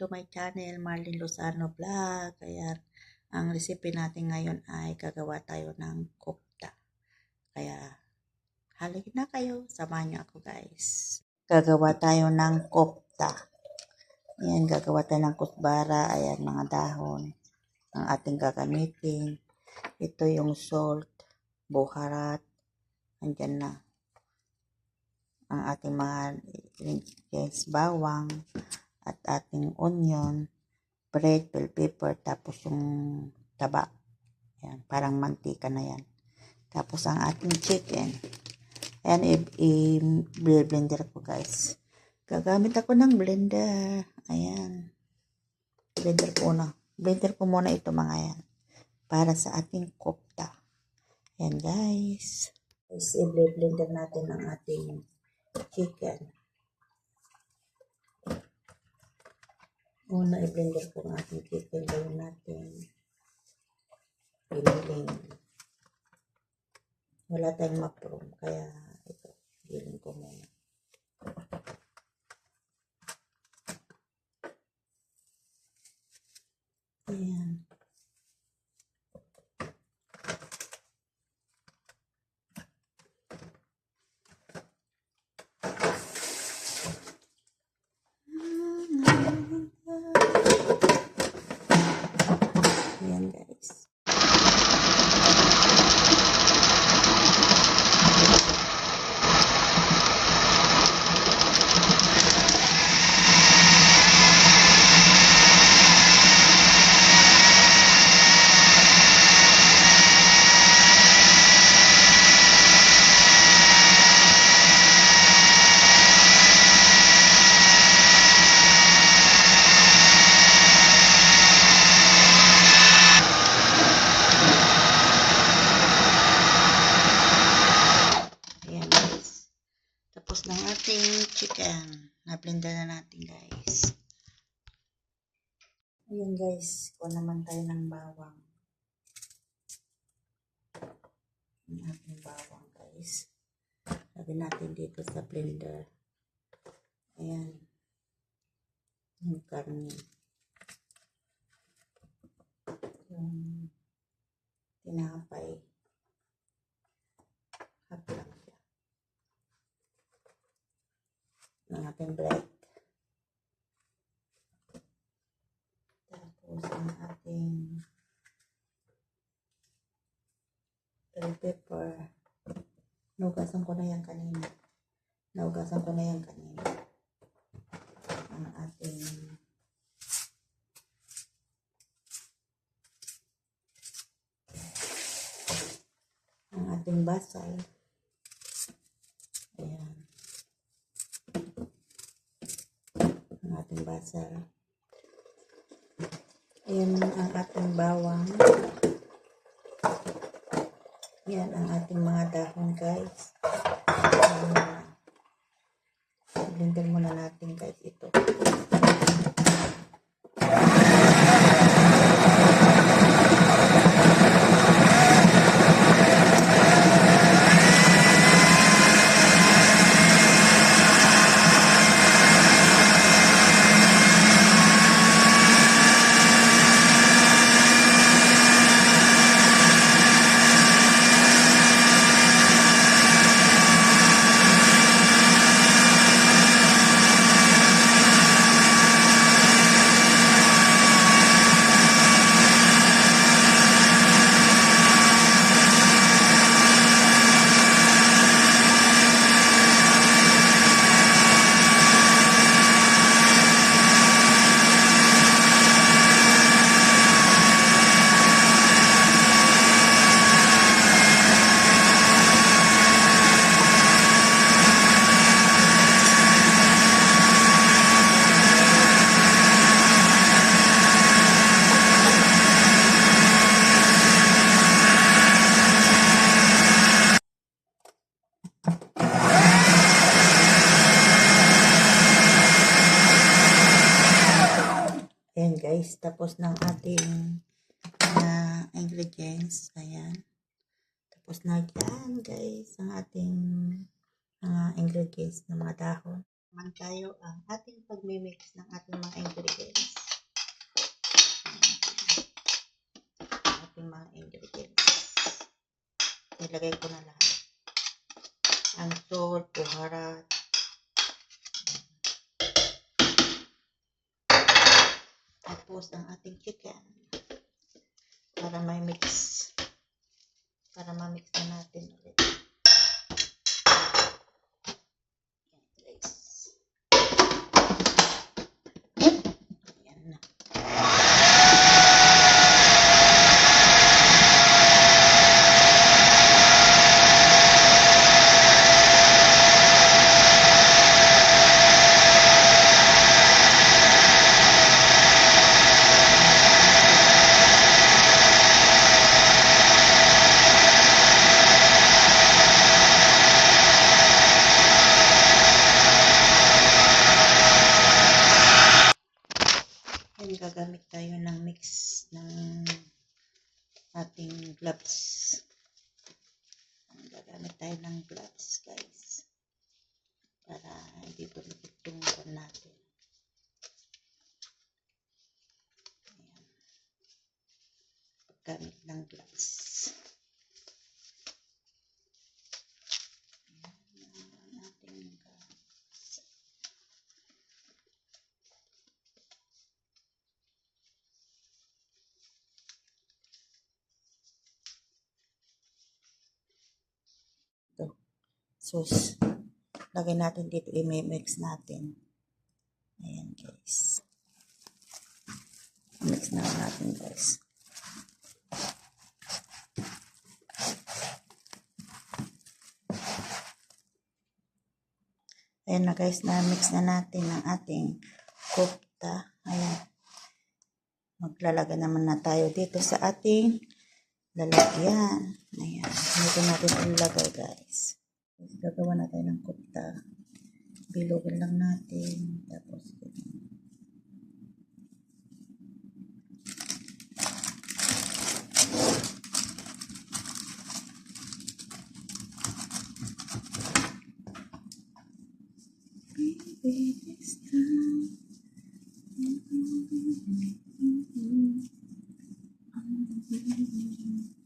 to my channel, Marlene Lozano Vlog. Kaya, ang recipe natin ngayon ay gagawa tayo ng kopta. Kaya, halika na kayo. Samahan niyo ako guys. Gagawa tayo ng kopta. Ayan, gagawa tayo ng kusbara. Ayan, mga dahon. Ang ating gagamitin. Ito yung salt, buharat. Andyan na ang ating mga ingredients, bawang, at ating onion, bread, bell pepper, tapos yung taba. Yan, parang mantika na yan. Tapos ang ating chicken. Ayan, i-blender ko guys. Gagamit ako ng blender. Ayan. Blender ko na. Blender ko muna ito mga yan. Para sa ating kopta. Ayan guys. I-blender natin ang ating chicken. Una, i-blender ko ang ating. Gawin natin piniling. Wala tayong mushroom, kaya ito, giling ko muna. Ayan. Ayan guys. Ayan guys. Tapos ng ating chicken. Na-blender na natin guys. Ayan guys. Kuha naman tayo ng bawang. Ang bawang guys. Lagyan natin dito sa blender. Ayan. Yung karne. Yung tinapay. Half lang siya. Ng ating bread. Tapos ang ating bell pepper. Naugasan ko na yan kanina. Naugasan ko na yan kanina. Ang ating ang ating basal. Ayan. Ang ating basal. Ayan ang ating bawang. Yan ang ating mga dahon guys. guys. Tapos ng ating na uh, ingredients. Ayan. Tapos na yan guys. Ang ating mga uh, ingredients ng mga dahon. Naman tayo ang ating pagmimix ng ating mga ingredients. Ayan. Ating mga ingredients. Nilagay ko na lahat. Ang salt, buharat, Tapos ang ating chicken. Para may mix. Para ma-mix na natin ulit. Yan guys. Ayan na. Yan, gagamit tayo ng mix ng ating gloves. Gagamit tayo ng gloves, guys. Para hindi tumikit yung pan natin. Ayan. Paggamit ng gloves. Ayan, ang ating gloves. Ito. Sus. Lagay natin dito. I-mix natin. Ayan guys. Mix na natin guys. Ayan na guys. Na-mix na natin ang ating kofta. Ayan. Maglalagay naman na tayo dito sa ating lalagyan. Ayan. Dito natin ilagay guys. Gagawa na tayo ng kofta. Bilogin lang natin. Tapos, ganyan. Baby, this time. Ayan.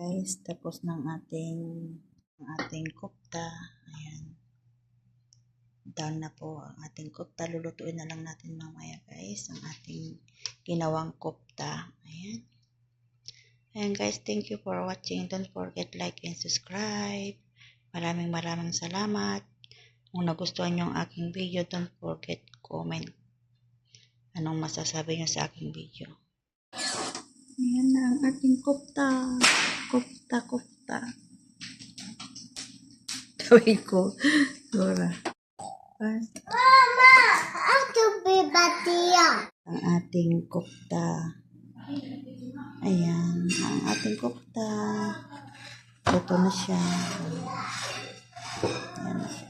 Guys, tapos ng ating ng ating kofta. done na po ang ating kupta. Lulutuin na lang natin mamaya guys ang ating ginawang kupta. Ayan. Ayan guys, thank you for watching. Don't forget like and subscribe. Maraming maraming salamat. Kung nagustuhan nyo ang aking video, don't forget comment. Anong masasabi nyo sa aking video. Ayan na ang ating kupta. Kupta, kupta. Gawin ko. Dora. Bye. Ako bibatiya. ang ating kupta. Ayan, ang ating kupta. Luto na siya. Ayan na siya.